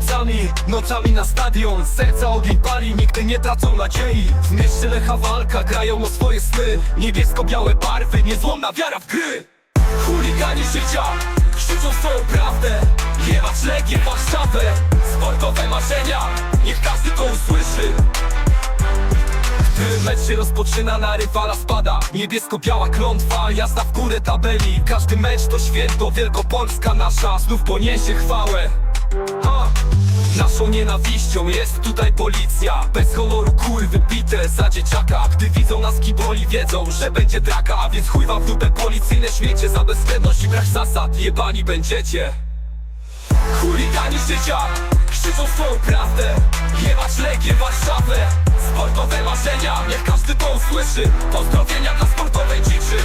nami Nocami na stadion, serca ogień pali Nigdy nie tracą nadziei. W mieście Lecha walka, grają o swoje sny. Niebiesko-białe barwy, niezłomna wiara w gry. Chuligani życia, krzyczą swoją prawdę. Jebać Legię, Warszawę Sportowe marzenia, niech każdy to usłyszy. Gdy mecz się rozpoczyna, na rywala spada. Niebiesko-biała klątwa, jazda w górę tabeli. Każdy mecz to święto, Wielkopolska nasza. Znów poniesie chwałę. Ha! Naszą nienawiścią jest tutaj policja. Bez honoru kurwy bite za dzieciaka. Gdy widzą nas kiboli wiedzą, że będzie draka. A więc chuj wam w dupę policyjne śmiecie. Za bezwzględność i brak zasad jebani będziecie. Chuligani życia krzyczą swoją prawdę. Jebać Legię, Warszawę Sportowe marzenia, niech każdy to usłyszy. Pozdrowienia dla sportowej dziczy